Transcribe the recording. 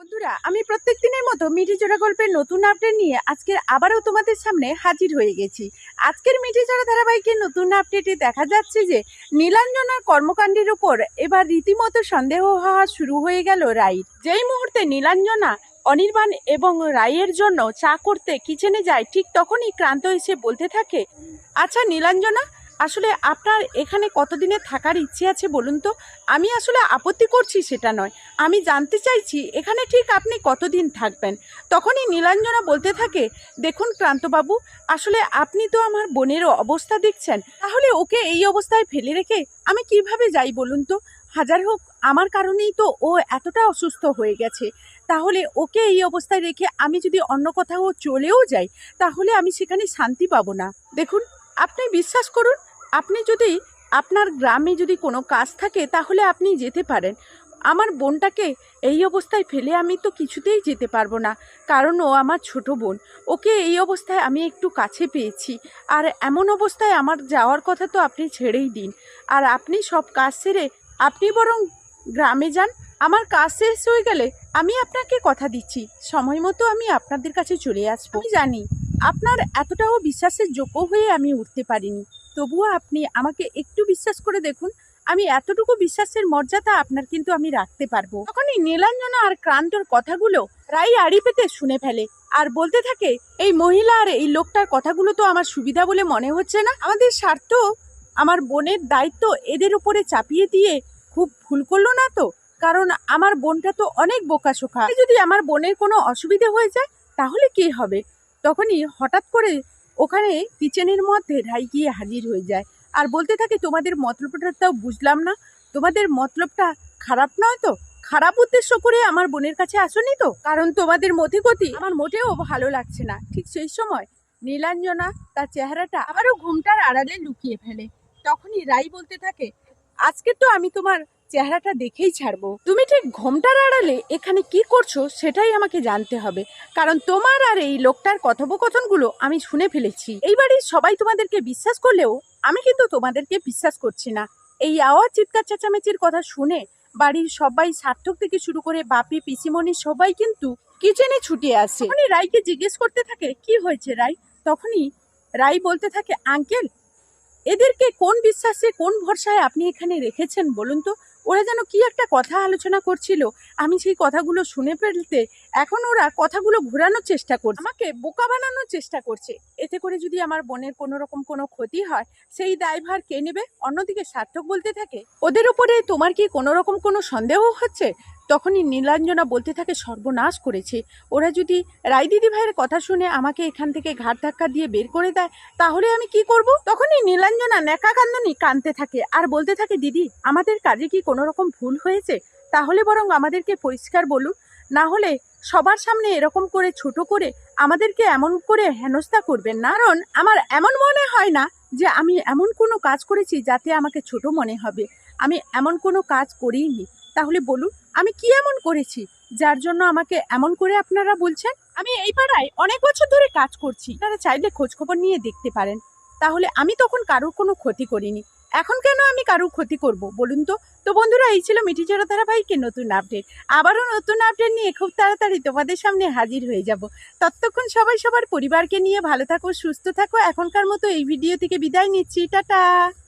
বন্ধুরা, আমি প্রত্যেক দিনের মতো মিঠি জোড়া গল্পের নতুন আপডেট নিয়ে আজকের আবারও তোমাদের সামনে হাজির হয়ে গেছি। আজকের মিঠি জোড়া ধারাবাহিকের নতুন আপডেটে দেখা যাচ্ছে যে, নীলাঞ্জনার কর্মকাণ্ডের উপর এবার রীতিমতো সন্দেহ হওয়া শুরু হয়ে গেল রাইর। যেই মুহূর্তে নীলাঞ্জনা, অনির্বাণ এবং রায়ের জন্য চা করতে কিচেনে যায়, ঠিক তখনই ক্রান্ত এসে বলতে থাকে আচ্ছা নীলাঞ্জনা আসলে আপনার এখানে কতদিনে থাকার ইচ্ছে আছে বলুন তো? আমি আসলে আপত্তি করছি সেটা নয়। আমি জানতে চাইছি, এখানে ঠিক আপনি কতদিন থাকবেন? তখনই নীলাঞ্জনা বলতে থাকে, দেখুন ক্রান্তবাবু, আসলে আপনি তো আমার বোনেরও অবস্থা দেখছেন। তাহলে ওকে এই অবস্থায় ফেলে রেখে আমি কীভাবে যাই বলুন তো? হাজার হোক, আমার কারণেই তো ও এতটা অসুস্থ হয়ে গেছে। তাহলে ওকে এই অবস্থায় রেখে আমি যদি অন্য কোথাও চলেও যাই, তাহলে আমি সেখানে শান্তি পাবো না। দেখুন, আপনি বিশ্বাস করুন আপনি যদি আপনার গ্রামে যদি কোনো কাজ থাকে, তাহলে আপনি যেতে পারেন। আমার বোনটাকে এই অবস্থায় ফেলে আমি তো কিছুতেই যেতে পারব না, কারণ ও আমার ছোট বোন। ওকে এই অবস্থায় আমি একটু কাছে পেয়েছি। আর এমন অবস্থায় আমার যাওয়ার কথা তো আপনি ছেড়েই দিন। আর আপনি সব কাজ সেরে আপনি বরং গ্রামে যান। আমার কাজ শেষ হয়ে গেলে আমি আপনাকে কথা দিচ্ছি। সময় মতো আমি আপনাদের কাছে চলে আসব। জানি আপনার এতটাও বিশ্বাসের যোগ্য হয়ে আমি উঠতে পারিনি। তবুও আপনি আমাকে একটু বিশ্বাস করে দেখুন, আমি এতটুকু বিশ্বাসের মর্যাদা আপনার কিন্তু আমি রাখতে পারব। তখনই নীলাঞ্জনা আর ক্রান্তর কথাগুলো রাই আড়ি পেতে শুনে ফেলে আর বলতে থাকে, এই মহিলা আর এই লোকটার কথাগুলো তো আমার সুবিধা বলে মনে হচ্ছে না। আমাদের স্বার্থ, আমার বোনের দায়িত্ব এদের উপরে চাপিয়ে দিয়ে খুব ভুল করল না তো? কারণ আমার বোনটা তো অনেক বোকাশোখা যদি আমার বোনের কোনো অসুবিধে হয়ে যায়, তাহলে কি হবে? তখনই হঠাৎ করে ওখানে কিচেনের মধ্যে রাই গিয়ে হাজির হয়ে যায়। আর বলতে থাকে, তোমাদের মতলবটা তাও বুঝলাম না। তোমাদের মতলবটা খারাপ নয় তো? খারাপ উদ্দেশ্য করে আমার বোনের কাছে আসনি তো? কারণ তোমাদের মতিগতি আমার মোটেও ভালো লাগছে না। ঠিক সেই সময় নীলাঞ্জনা তার চেহারাটা আবারও ঘুমটার আড়ালে লুকিয়ে ফেলে। তখনই রাই বলতে থাকে, আজকে তো আমি তোমার চেহারাটা দেখেই ছাড়বো। তুমি ঠিক ঘোমটার আড়ালে এখানে কি করছ সেটাই আমাকে জানতে হবে। কারণ তোমার আর এই লোকটার কথোপকথনগুলো আমি শুনে ফেলেছি। এই বাড়ির সবাই তোমাদেরকে বিশ্বাস করলেও আমি কিন্তু তোমাদেরকে বিশ্বাস করছি না। এই আওয়াজ চিৎকার চেঁচামেচির কথা শুনে বাড়ির সবাই সার্থক থেকে শুরু করে বাপি, পিসিমণি সবাই কিন্তু কিচেনে ছুটে আসে। রাইকে জিজ্ঞেস করতে থাকে, কি হয়েছে রাই তখনই রাই বলতে থাকে, আঙ্কেল এদেরকে কোন বিশ্বাসে, কোন ভরসায় আপনি এখানে রেখেছেন বলুন তো? ওরা যেন কি একটা কথা আলোচনা করছিল। আমি সেই কথাগুলো শুনে ফেলতে এখন ওরা কথাগুলো ঘোরানোর চেষ্টা করছে। আমাকে বোকা বানানোর চেষ্টা করছে। এতে করে যদি আমার বোনের কোনো রকম কোনো ক্ষতি হয়, সেই দায়ভার কে নেবে? অন্যদিকে সার্থক বলতে থাকে, ওদের উপরে তোমার কি কোনো রকম কোনো সন্দেহ হচ্ছে? তখনই নীলাঞ্জনা বলতে থাকে, সর্বনাশ করেছে। ওরা যদি রায় দিদি ভাইয়ের কথা শুনে আমাকে এখান থেকে ঘাট ধাক্কা দিয়ে বের করে দেয়, তাহলে আমি কি করব? তখনই নীলাঞ্জনা নেকা কান্দনি কানতে থাকে আর বলতে থাকে, দিদি, আমাদের কাজে কি কোনো রকম ভুল হয়েছে? তাহলে বরং আমাদেরকে পরিষ্কার বলুন। না হলে সবার সামনে এরকম করে ছোট করে আমাদেরকে এমন করে হেনস্থা করবেন। না কারণ আমার এমন মনে হয় না যে আমি এমন কোনো কাজ করেছি যাতে আমাকে ছোট মনে হবে। আমি এমন কোনো কাজ করিনি তাহলে বলুন, আমি কি এমন করেছি, যার জন্য আমাকে এমন করে আপনারা বলছেন? আমি এই পাড়ায় অনেক বছর ধরে কাজ করছি। তারা চাইলে খোঁজ খবর নিয়ে দেখতে পারেন। তাহলে আমি তখন কারোর কোনো ক্ষতি করিনি। এখন কেন আমি কারোর ক্ষতি করব, বলুন তো? তো বন্ধুরা, এই ছিল মিঠি চড়া ধারাবাহিকের নতুন আপডেট আবারও নতুন আপডেট নিয়ে খুব তাড়াতাড়ি তোমাদের সামনে হাজির হয়ে যাব। ততক্ষণ সবাই সবার পরিবারকে নিয়ে ভালো থাকো, সুস্থ থাকো। এখনকার মতো এই ভিডিও থেকে বিদায় নিচ্ছি। টাটা!